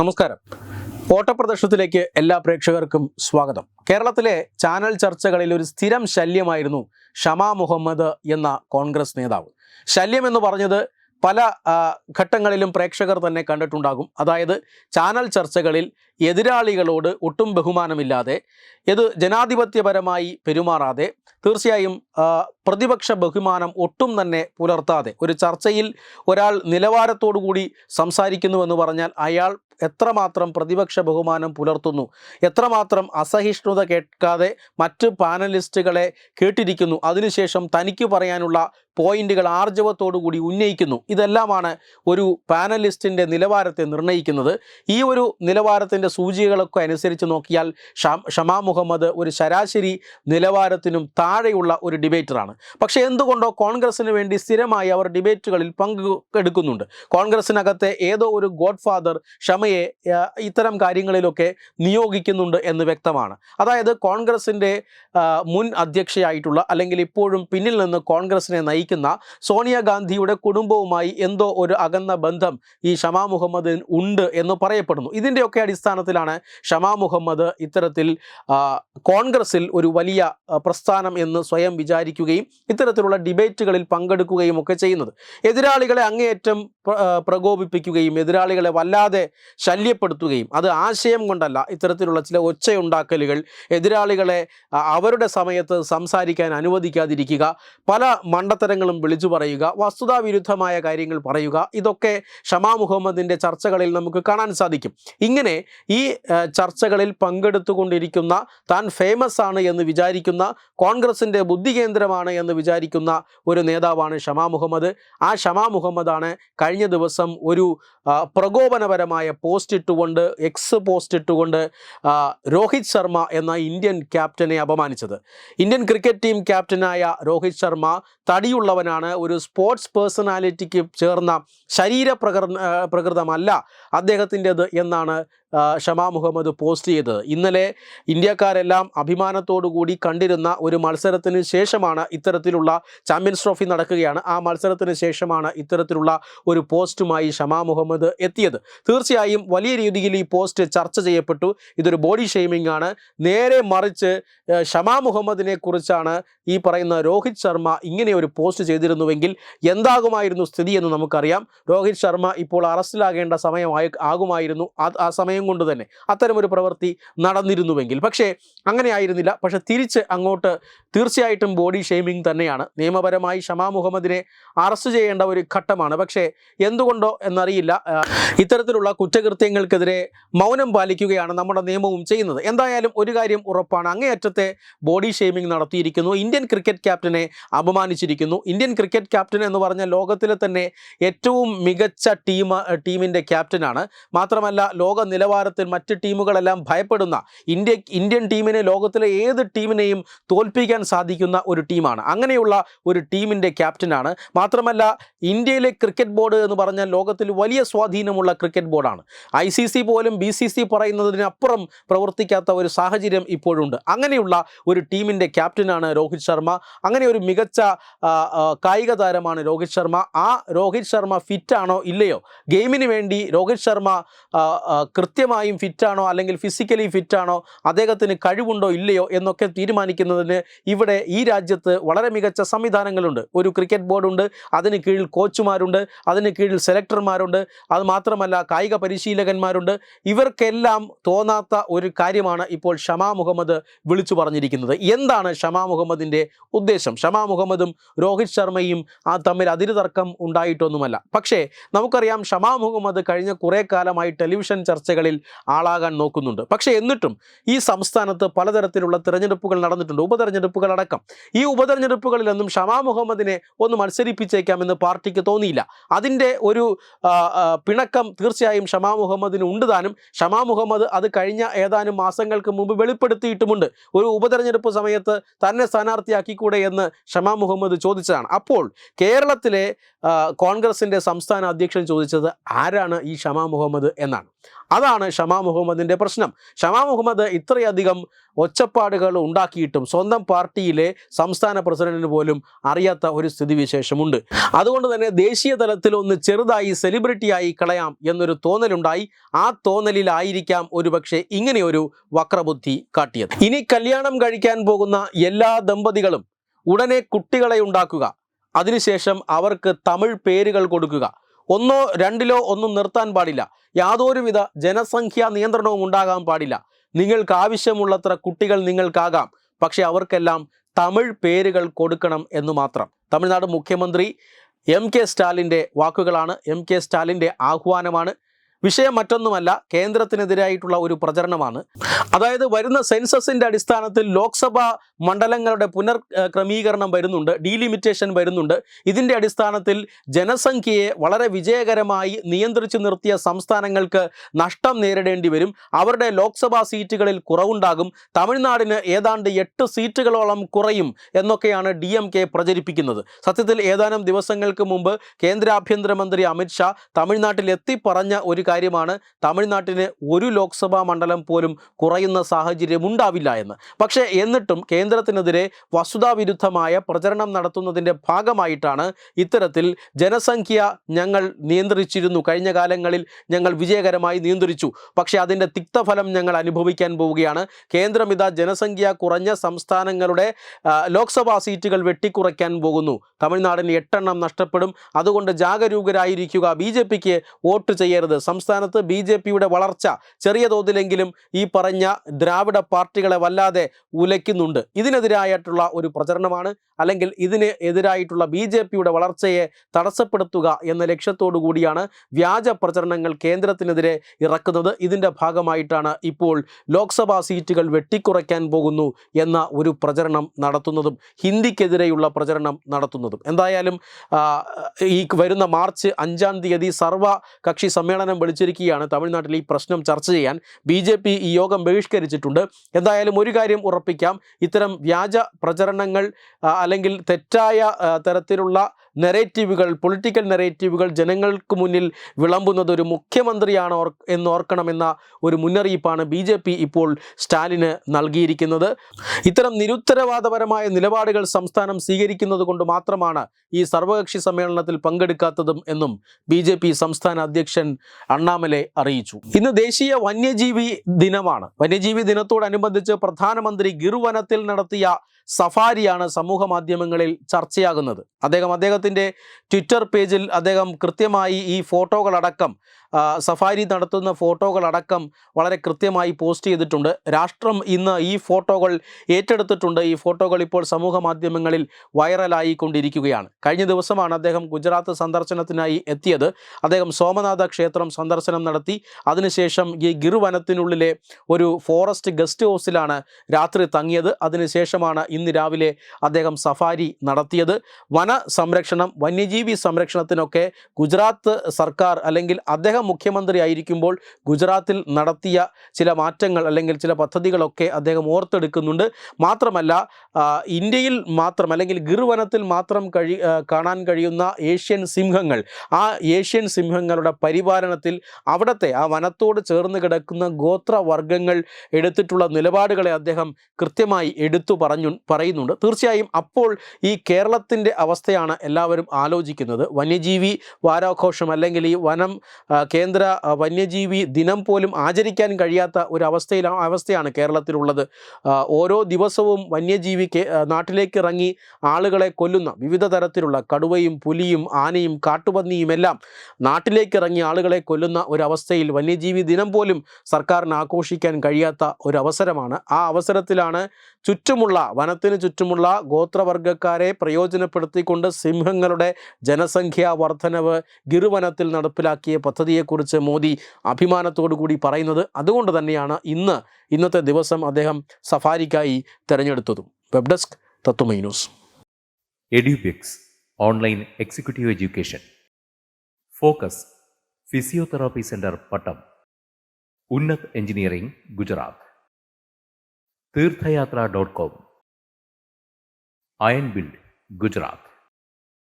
നമസ്കാരം. ഓട്ടപ്രദർശനത്തിലേക്ക് എല്ലാ പ്രേക്ഷകർക്കും സ്വാഗതം. കേരളത്തിലെ ചാനൽ ചർച്ചകളിൽ ഒരു സ്ഥിരം ശല്യമായിരുന്നു ഷമാ മുഹമ്മദ് എന്ന കോൺഗ്രസ് നേതാവ്. ശല്യം എന്ന് പറഞ്ഞത് പല ഘട്ടങ്ങളിലും പ്രേക്ഷകർ തന്നെ കണ്ടിട്ടുണ്ടാകും. അതായത് ചാനൽ ചർച്ചകളിൽ എതിരാളികളോട് ഒട്ടും ബഹുമാനമില്ലാതെ ഇത് ജനാധിപത്യപരമായി പെരുമാറാതെ തീർച്ചയായും പ്രതിപക്ഷ ബഹുമാനം ഒട്ടും തന്നെ പുലർത്താതെ ഒരു ചർച്ചയിൽ ഒരാൾ നിലവാരത്തോടു കൂടി സംസാരിക്കുന്നുവെന്ന് പറഞ്ഞാൽ അയാൾ എത്രമാത്രം പ്രതിപക്ഷ ബഹുമാനം പുലർത്തുന്നു? എത്രമാത്രം അസഹിഷ്ണുത കേൾക്കാതെ മറ്റ് പാനലിസ്റ്റുകളെ കേട്ടിരിക്കുന്നു? അതിനുശേഷം തനിക്ക് പറയാനുള്ള പോയിന്റുകൾ കൂടി ഉന്നയിക്കുന്നു. ഇതെല്ലാമാണ് ഒരു പാനലിസ്റ്റിന്റെ നിലവാരത്തെ നിർണയിക്കുന്നത്. ഈ ഒരു നിലവാരത്തിന്റെ സൂചികകളൊക്കെ അനുസരിച്ച് നോക്കിയാൽ ഷമാ മുഹമ്മദ് ഒരു ശരാശരി നിലവാരത്തിനും താഴെയുള്ള ഒരു ഡിബേറ്ററാണ്. പക്ഷേ എന്തുകൊണ്ടോ കോൺഗ്രസിന് വേണ്ടി സ്ഥിരമായി അവർ ഡിബേറ്റുകളിൽ പങ്കെടുക്കുന്നുണ്ട് കോൺഗ്രസിനകത്തെ ഏതോ ഒരു ഗോഡ് ഫാദർ ആ, ഇത്തരം കാര്യങ്ങളിലൊക്കെ നിയോഗിക്കുന്നുണ്ട് എന്ന് വ്യക്തമാണ്. അതായത് കോൺഗ്രസിന്റെ മുൻ അധ്യക്ഷയായിട്ടുള്ള അല്ലെങ്കിൽ ഇപ്പോഴും പിന്നിൽ നിന്ന് കോൺഗ്രസിനെ നയിക്കുന്ന സോണിയാഗാന്ധിയുടെ കുടുംബവുമായി എന്തോ ഒരു അകന്ന ബന്ധം ഈ ഷമാ മുഹമ്മദിന് ഉണ്ട് എന്ന് പറയപ്പെടുന്നു. ഇതിന്റെയൊക്കെ അടിസ്ഥാനത്തിലാണ് ഷമാ മുഹമ്മദ് ഇത്തരത്തിൽ കോൺഗ്രസിൽ ഒരു വലിയ പ്രസ്ഥാനം എന്ന് സ്വയം വിചാരിക്കുകയും ഇത്തരത്തിലുള്ള ഡിബേറ്റുകളിൽ പങ്കെടുക്കുകയും ഒക്കെ ചെയ്യുന്നത്. എതിരാളികളെ അങ്ങേയറ്റം പ്രകോപിപ്പിക്കുകയും എതിരാളികളെ വല്ലാതെ ശല്യപ്പെടുത്തുകയും അത് ആശയം കൊണ്ടല്ല ഇത്തരത്തിലുള്ള ചില ഒച്ചയുണ്ടാക്കലുകൾ എതിരാളികളെ അവരുടെ സമയത്ത് സംസാരിക്കാൻ അനുവദിക്കാതിരിക്കുക പല മണ്ടത്തരങ്ങളും വിളിച്ചു പറയുക വസ്തുതാവിരുദ്ധമായ കാര്യങ്ങൾ പറയുക ഇതൊക്കെ ഷമാ മുഹമ്മദിന്റെ ചർച്ചകളിൽ നമുക്ക് കാണാൻ സാധിക്കും. ഇങ്ങനെ ഈ ചർച്ചകളിൽ പങ്കെടുത്തുകൊണ്ടിരിക്കുന്ന താൻ ഫേമസ് ആണ് എന്ന് വിചാരിക്കുന്ന കോൺഗ്രസിന്റെ ബുദ്ധി കേന്ദ്രമാണ് എന്ന് വിചാരിക്കുന്ന ഒരു നേതാവാണ് ഷമാ മുഹമ്മദ്. ആ ഷമാ മുഹമ്മദാണ് കഴിഞ്ഞ ദിവസം ഒരു പ്രകോപനപരമായ പോസ്റ്റ് ഇട്ടുകൊണ്ട് എക്സ് പോസ്റ്റ് ഇട്ടുകൊണ്ട് രോഹിത് ശർമ്മ എന്ന ഇന്ത്യൻ ക്യാപ്റ്റനെ അപമാനിച്ചത്. ഇന്ത്യൻ ക്രിക്കറ്റ് ടീം ക്യാപ്റ്റനായ രോഹിത് ശർമ്മ തടിയുള്ളവനാണ് ഒരു സ്പോർട്സ് പേഴ്സണാലിറ്റിക്ക് ചേർന്ന ശരീര പ്രകൃ പ്രകൃതമല്ല അദ്ദേഹത്തിന്റെത് എന്നാണ് ഷമാ മുഹമ്മദ് പോസ്റ്റ് ചെയ്തത്. ഇന്നലെ ഇന്ത്യക്കാരെല്ലാം അഭിമാനത്തോടു കൂടി കണ്ടിരുന്ന ഒരു മത്സരത്തിന് ശേഷമാണ് ഇത്തരത്തിലുള്ള ചാമ്പ്യൻസ് ട്രോഫി നടക്കുകയാണ്. ആ മത്സരത്തിന് ശേഷമാണ് ഇത്തരത്തിലുള്ള ഒരു പോസ്റ്റുമായി ഷമാ മുഹമ്മദ് എത്തിയത്. തീർച്ചയായും വലിയ രീതിയിൽ ഈ പോസ്റ്റ് ചർച്ച ചെയ്യപ്പെട്ടു. ഇതൊരു ബോഡി ഷെയ്മിംഗ് ആണ് നേരെ മറിച്ച് ഷമാ മുഹമ്മദിനെ കുറിച്ചാണ് ഈ പറയുന്ന രോഹിത് ശർമ്മ ഇങ്ങനെ ഒരു പോസ്റ്റ് ചെയ്തിരുന്നുവെങ്കിൽ എന്താകുമായിരുന്നു സ്ഥിതി എന്ന് നമുക്കറിയാം. രോഹിത് ശർമ്മ ഇപ്പോൾ അറസ്റ്റിലാകേണ്ട സമയമായി ആകുമായിരുന്നു. ആ- ആ സമയം കൊണ്ട് തന്നെ അത്തരമൊരു പ്രവൃത്തി നടന്നിരുന്നുവെങ്കിൽ. പക്ഷേ അങ്ങനെ ആയിരുന്നില്ല പക്ഷേ തിരിച്ച് അങ്ങോട്ട് തീർച്ചയായിട്ടും ബോഡി ഷെയ്മിങ് തന്നെയാണ്. നിയമപരമായി ഷമാ മുഹമ്മദിനെ അറസ്റ്റ് ചെയ്യേണ്ട ഒരു ഘട്ടമാണ്. പക്ഷേ എന്തുകൊണ്ടോ എന്നറിയില്ല. ഇത്തരത്തിലുള്ള കുറ്റകൃത്യങ്ങൾക്കെതിരെ മൗനം പാലിക്കുകയാണ് നമ്മുടെ നിയമവും ചെയ്യുന്നത്. എന്തായാലും ഒരു കാര്യം ഉറപ്പാണ്. അങ്ങേയറ്റത്തെ ബോഡി ഷെയ്മിംഗ് നടത്തിയിരിക്കുന്നു. ഇന്ത്യൻ ക്രിക്കറ്റ് ക്യാപ്റ്റനെ അപമാനിച്ചിരിക്കുന്നു. ഇന്ത്യൻ ക്രിക്കറ്റ് ക്യാപ്റ്റൻ എന്ന് പറഞ്ഞ ലോകത്തിലെ തന്നെ ഏറ്റവും മികച്ച ടീം ടീമിന്റെ ക്യാപ്റ്റനാണ് മാത്രമല്ല ലോക നിലവാരത്തിൽ മറ്റ് ടീമുകളെല്ലാം ഭയപ്പെടുന്ന ഇന്ത്യ ഇന്ത്യൻ ടീമിനെ ലോകത്തിലെ ഏത് ടീമിനെയും തോൽപ്പിക്കാൻ സാധിക്കുന്ന ഒരു ടീമാണ്. അങ്ങനെയുള്ള ഒരു ടീമിന്റെ ക്യാപ്റ്റനാണ്. മാത്രമല്ല ഇന്ത്യയിലെ ക്രിക്കറ്റ് ബോർഡ് എന്ന് പറഞ്ഞാൽ ലോകത്തിൽ വലിയ സ്വാധീനമുള്ള ക്രിക്കറ്റ് ബോർഡാണ്. ഐ സി സി പോലും ബി സി സി പറയുന്നതിനപ്പുറം പ്രവർത്തിക്കാത്ത ഒരു സാഹചര്യം ഇപ്പോഴുണ്ട്. അങ്ങനെയുള്ള ഒരു ടീമിന്റെ ക്യാപ്റ്റനാണ് രോഹിത് ശർമ്മ. അങ്ങനെ ഒരു മികച്ച കായിക താരമാണ് രോഹിത് ശർമ്മ. ആ രോഹിത് ശർമ്മ ഫിറ്റാണോ ഇല്ലയോ? ഗെയിമിന് വേണ്ടി രോഹിത് ശർമ്മ ആ, കൃത്യമായും ഫിറ്റാണോ അല്ലെങ്കിൽ ഫിസിക്കലി ഫിറ്റാണോ അദ്ദേഹത്തിന് കഴിവുണ്ടോ ഇല്ലയോ എന്നൊക്കെ തീരുമാനിക്കുന്നതിന് ഇവിടെ ഈ രാജ്യത്ത് വളരെ മികച്ച സംവിധാനങ്ങളുണ്ട്. ഒരു ക്രിക്കറ്റ് ബോർഡുണ്ട് അതിന് കീഴിൽ കോച്ചുമാരുണ്ട് അതിന് കീഴിൽ സെലക്ടർമാരുണ്ട് അത് മാത്രമല്ല കായിക പരിശീലകന്മാരുണ്ട്. ഇവർക്കെല്ലാം തോന്നാത്ത ഒരു കാര്യമാണ് ഇപ്പോൾ ഷമാ മുഹമ്മദ് വിളിച്ചു പറഞ്ഞിരിക്കുന്നത്. എന്താണ് ഷമാ മുഹമ്മദിന്റെ ഉദ്ദേശം? ഷമാ മുഹമ്മദും രോഹിത് ശർമ്മയും ആ തമ്മിൽ അതിരു തർക്കം ഉണ്ടായിട്ടൊന്നുമല്ല. പക്ഷേ നമുക്കറിയാം ഷമാ മുഹമ്മദ് കഴിഞ്ഞ കുറേ കാലമായി ടെലിവിഷൻ ചർച്ചകളിൽ ആളാകാൻ നോക്കുന്നുണ്ട്. പക്ഷേ എന്നിട്ടും ഈ സംസ്ഥാനത്ത് പലതരത്തിലുള്ള തിരഞ്ഞെടുപ്പുകൾ നടന്നിട്ടുണ്ട്. ഉപതെരഞ്ഞെടുപ്പുകൾ അടക്കം. ഈ ഉപതെരഞ്ഞെടുപ്പുകളിലൊന്നും ഷമാ മുഹമ്മദിനെ ഒന്ന് മത്സരിപ്പിച്ചേക്കാമെന്ന് പാർട്ടിക്ക് തോന്നിയില്ല. അതിന്റെ ഒരു പിണക്കം തീർച്ചയായും ഷമാ മുഹമ്മദിന് ഉണ്ട് താനും ഷമാ മുഹമ്മദ് അത് കഴിഞ്ഞ ഏതാനും മാസങ്ങൾക്ക് മുമ്പ് വെളിപ്പെടുത്തിയിട്ടുമുണ്ട്. ഒരു ഉപതെരഞ്ഞെടുപ്പ് സമയത്ത് തന്നെ സ്ഥാനാർത്ഥിയാക്കിക്കൂടെ എന്ന് ഷമാ മുഹമ്മദ് ചോദിച്ചതാണ്. അപ്പോൾ കേരളത്തിലെ കോൺഗ്രസിന്റെ സംസ്ഥാന അധ്യക്ഷൻ ചോദിച്ചത് ആരാണ് ഈ ഷമാ മുഹമ്മദ് എന്നാണ്. അതാണ് ഇതാണ് ഷമാ മുഹമ്മദിന്റെ പ്രശ്നം. ഷമാ മുഹമ്മദ് ഇത്രയധികം ഒച്ചപ്പാടുകൾ ഉണ്ടാക്കിയിട്ടും സ്വന്തം പാർട്ടിയിലെ സംസ്ഥാന പ്രസിഡന്റിന് പോലും അറിയാത്ത ഒരു സ്ഥിതിവിശേഷമുണ്ട്. അതുകൊണ്ട് തന്നെ ദേശീയ തലത്തിൽ ഒന്ന് ചെറുതായി സെലിബ്രിറ്റിയായി കളയാം എന്നൊരു തോന്നലുണ്ടായി. ആ തോന്നലിലായിരിക്കാം ഒരുപക്ഷെ ഇങ്ങനെയൊരു വക്രബുദ്ധി കാട്ടിയത്. ഇനി കല്യാണം കഴിക്കാൻ പോകുന്ന എല്ലാ ദമ്പതികളും ഉടനെ കുട്ടികളെ ഉണ്ടാക്കുക. അതിനുശേഷം അവർക്ക് തമിഴ് പേരുകൾ കൊടുക്കുക. ഒന്നോ രണ്ടിലോ ഒന്നും നിർത്താൻ പാടില്ല. യാതൊരുവിധ ജനസംഖ്യാ നിയന്ത്രണവും ഉണ്ടാകാൻ പാടില്ല. നിങ്ങൾക്ക് ആവശ്യമുള്ളത്ര കുട്ടികൾ നിങ്ങൾക്കാകാം. പക്ഷെ അവർക്കെല്ലാം തമിഴ് പേരുകൾ കൊടുക്കണം എന്ന് മാത്രം. തമിഴ്നാട് മുഖ്യമന്ത്രി എം കെ സ്റ്റാലിന്റെ വാക്കുകളാണ്. എം കെ സ്റ്റാലിന്റെ ആഹ്വാനമാണ്. വിഷയം മറ്റൊന്നുമല്ല കേന്ദ്രത്തിനെതിരായിട്ടുള്ള ഒരു പ്രചരണമാണ്. അതായത് വരുന്ന സെൻസസിന്റെ അടിസ്ഥാനത്തിൽ ലോക്സഭാ മണ്ഡലങ്ങളുടെ പുനർ ക്രമീകരണം വരുന്നുണ്ട് ഡീലിമിറ്റേഷൻ വരുന്നുണ്ട്. ഇതിന്റെ അടിസ്ഥാനത്തിൽ ജനസംഖ്യയെ വളരെ വിജയകരമായി നിയന്ത്രിച്ചു നിർത്തിയ സംസ്ഥാനങ്ങൾക്ക് നഷ്ടം നേരിടേണ്ടി വരും. അവരുടെ ലോക്സഭാ സീറ്റുകളിൽ കുറവുണ്ടാകും. തമിഴ്നാടിന് ഏതാണ്ട് എട്ട് സീറ്റുകളോളം കുറയും എന്നൊക്കെയാണ് ഡി എം കെ പ്രചരിപ്പിക്കുന്നത്. സത്യത്തിൽ ഏതാനും ദിവസങ്ങൾക്ക് മുമ്പ് കേന്ദ്ര ആഭ്യന്തരമന്ത്രി അമിത്ഷാ തമിഴ്നാട്ടിൽ എത്തി പറഞ്ഞ ഒരു കാര്യമാണ് തമിഴ്നാട്ടിന് ഒരു ലോക്സഭാ മണ്ഡലം പോലും കുറയുന്ന സാഹചര്യം ഉണ്ടാവില്ല എന്ന്. പക്ഷേ എന്നിട്ടും കേന്ദ്രത്തിനെതിരെ വസ്തുതാവിരുദ്ധമായ പ്രചരണം നടത്തുന്നതിന്റെ ഭാഗമായിട്ടാണ് ഇത്തരത്തിൽ ജനസംഖ്യ ഞങ്ങൾ നിയന്ത്രിച്ചിരുന്നു. കഴിഞ്ഞ കാലങ്ങളിൽ ഞങ്ങൾ വിജയകരമായി നിയന്ത്രിച്ചു. പക്ഷേ അതിന്റെ തിക്തഫലം ഞങ്ങൾ അനുഭവിക്കാൻ പോവുകയാണ്. കേന്ദ്രം ഇതാ ജനസംഖ്യ കുറഞ്ഞ സംസ്ഥാനങ്ങളുടെ ലോക്സഭാ സീറ്റുകൾ വെട്ടിക്കുറയ്ക്കാൻ പോകുന്നു. തമിഴ്നാടിന് എട്ടെണ്ണം നഷ്ടപ്പെടും. അതുകൊണ്ട് ജാഗരൂകരായിരിക്കുക ബി ജെ പിക്ക് വോട്ട് ചെയ്യരുത്. സംസ്ഥാനത്ത് ബി ജെ പിയുടെ വളർച്ച ചെറിയ തോതിലെങ്കിലും ഈ പറഞ്ഞ ദ്രാവിഡ പാർട്ടികളെ വല്ലാതെ ഉലയ്ക്കുന്നുണ്ട്. ഇതിനെതിരായിട്ടുള്ള ഒരു പ്രചരണമാണ് അല്ലെങ്കിൽ ഇതിന് എതിരായിട്ടുള്ള ബി ജെ പിയുടെ വളർച്ചയെ തടസ്സപ്പെടുത്തുക എന്ന ലക്ഷ്യത്തോടു കൂടിയാണ് വ്യാജ പ്രചരണങ്ങൾ കേന്ദ്രത്തിനെതിരെ ഇറക്കുന്നത്. ഇതിന്റെ ഭാഗമായിട്ടാണ് ഇപ്പോൾ ലോക്സഭാ സീറ്റുകൾ വെട്ടിക്കുറയ്ക്കാൻ പോകുന്നു എന്ന ഒരു പ്രചരണം നടത്തുന്നതും ഹിന്ദിക്കെതിരെയുള്ള പ്രചരണം നടത്തുന്നതും. എന്തായാലും ഈ വരുന്ന മാർച്ച് അഞ്ചാം തീയതി സർവ കക്ഷി സമ്മേളനം വിളിച്ചിരിക്കുകയാണ്. തമിഴ്നാട്ടിൽ ഈ പ്രശ്നം ചർച്ച ചെയ്യാൻ ബി ജെ പി ഈ യോഗം ബഹിഷ്കരിച്ചിട്ടുണ്ട്. എന്തായാലും ഒരു കാര്യം ഉറപ്പിക്കാം. ഇത്തരം വ്യാജ പ്രചരണങ്ങൾ അല്ലെങ്കിൽ തെറ്റായ തരത്തിലുള്ള നെറേറ്റീവുകൾ പൊളിറ്റിക്കൽ നെറേറ്റീവുകൾ ജനങ്ങൾക്ക് മുന്നിൽ വിളമ്പുന്നത് ഒരു മുഖ്യമന്ത്രിയാണ് ഓർ എന്നോർക്കണമെന്ന ഒരു മുന്നറിയിപ്പാണ് ബി ജെ പി ഇപ്പോൾ സ്റ്റാലിന് നൽകിയിരിക്കുന്നത്. ഇത്തരം നിരുത്തരവാദപരമായ നിലപാടുകൾ സംസ്ഥാനം സ്വീകരിക്കുന്നത് കൊണ്ട് മാത്രമാണ് ഈ സർവകക്ഷി സമ്മേളനത്തിൽ പങ്കെടുക്കാത്തതും എന്നും ബി സംസ്ഥാന അധ്യക്ഷൻ അണ്ണാമലെ അറിയിച്ചു. ഇന്ന് ദേശീയ വന്യജീവി ദിനമാണ്. വന്യജീവി ദിനത്തോടനുബന്ധിച്ച് പ്രധാനമന്ത്രി ഗിർവനത്തിൽ നടത്തിയ സഫാരിയാണ് സമൂഹ മാധ്യമങ്ങളിൽ ചർച്ചയാകുന്നത്. അദ്ദേഹം അദ്ദേഹത്തിന്റെ ട്വിറ്റർ പേജിൽ അദ്ദേഹം കൃത്യമായി ഈ ഫോട്ടോകളടക്കം സഫാരി നടത്തുന്ന ഫോട്ടോകളടക്കം വളരെ കൃത്യമായി പോസ്റ്റ് ചെയ്തിട്ടുണ്ട്. രാഷ്ട്രം ഇന്ന് ഈ ഫോട്ടോകൾ ഏറ്റെടുത്തിട്ടുണ്ട്. ഈ ഫോട്ടോകൾ ഇപ്പോൾ സമൂഹ മാധ്യമങ്ങളിൽ വൈറലായിക്കൊണ്ടിരിക്കുകയാണ്. കഴിഞ്ഞ ദിവസമാണ് അദ്ദേഹം ഗുജറാത്ത് സന്ദർശനത്തിനായി എത്തിയത്. അദ്ദേഹം സോമനാഥ ക്ഷേത്രം സന്ദർശനം നടത്തി. അതിനുശേഷം ഈ ഗിർവനത്തിനുള്ളിലെ ഒരു ഫോറസ്റ്റ് ഗസ്റ്റ് ഹൗസിലാണ് രാത്രി തങ്ങിയത്. അതിനുശേഷമാണ് ഇന്ന് രാവിലെ അദ്ദേഹം സഫാരി നടത്തിയത്. വന സംരക്ഷണം വന്യജീവി സംരക്ഷണത്തിനൊക്കെ ഗുജറാത്ത് സർക്കാർ അല്ലെങ്കിൽ അദ്ദേഹം മുഖ്യമന്ത്രി ആയിരിക്കുമ്പോൾ ഗുജറാത്തിൽ നടത്തിയ ചില മാറ്റങ്ങൾ അല്ലെങ്കിൽ ചില പദ്ധതികളൊക്കെ അദ്ദേഹം ഓർത്തെടുക്കുന്നുണ്ട്. മാത്രമല്ല ഇന്ത്യയിൽ മാത്രം അല്ലെങ്കിൽ ഗിർവനത്തിൽ മാത്രം കഴി കാണാൻ കഴിയുന്ന ഏഷ്യൻ സിംഹങ്ങൾ ആ ഏഷ്യൻ സിംഹങ്ങളുടെ പരിപാലനത്തിൽ അവിടുത്തെ ആ വനത്തോട് ചേർന്ന് കിടക്കുന്ന ഗോത്രവർഗങ്ങൾ എടുത്തിട്ടുള്ള നിലപാടുകളെ അദ്ദേഹം കൃത്യമായി എടുത്തു പറഞ്ഞു പറയുന്നുണ്ട്. തീർച്ചയായും അപ്പോൾ ഈ കേരളത്തിന്റെ അവസ്ഥയാണ് എല്ലാവരും ആലോചിക്കുന്നത്. വന്യജീവി വാരാഘോഷം അല്ലെങ്കിൽ ഈ വനം കേന്ദ്ര വന്യജീവി ദിനം പോലും ആചരിക്കാൻ കഴിയാത്ത ഒരു അവസ്ഥയിൽ അവസ്ഥയാണ് കേരളത്തിലുള്ളത്. ഓരോ ദിവസവും വന്യജീവി നാട്ടിലേക്ക് ഇറങ്ങി ആളുകളെ കൊല്ലുന്ന വിവിധ തരത്തിലുള്ള കടുവയും പുലിയും ആനയും കാട്ടുപന്നിയും എല്ലാം നാട്ടിലേക്ക് ഇറങ്ങി ആളുകളെ കൊല്ലുന്ന ഒരു അവസ്ഥയിൽ വന്യജീവി ദിനം പോലും സർക്കാരിന് ആഘോഷിക്കാൻ കഴിയാത്ത ഒരു അവസരമാണ്. ആ അവസരത്തിലാണ് ചുറ്റുമുള്ള വനത്തിന് ചുറ്റുമുള്ള ഗോത്രവർഗക്കാരെ പ്രയോജനപ്പെടുത്തിക്കൊണ്ട് സിംഹങ്ങളുടെ ജനസംഖ്യാ വർധനവ് ഗിരുവനത്തിൽ നടപ്പിലാക്കിയ പദ്ധതിയെക്കുറിച്ച് മോദി അഭിമാനത്തോടു കൂടി പറയുന്നത് അതുകൊണ്ട് തന്നെയാണ് ഇന്ന് ഇന്നത്തെ ദിവസം അദ്ദേഹം സഫാരിക്കായി തിരഞ്ഞെടുത്തതും. Web desk Tatwamayi news. Edubix online executive education. Focus physiotherapy centre Pattom. Unnat engineering Gujarat. Theerthayatra dot com. Iron build Gujarat.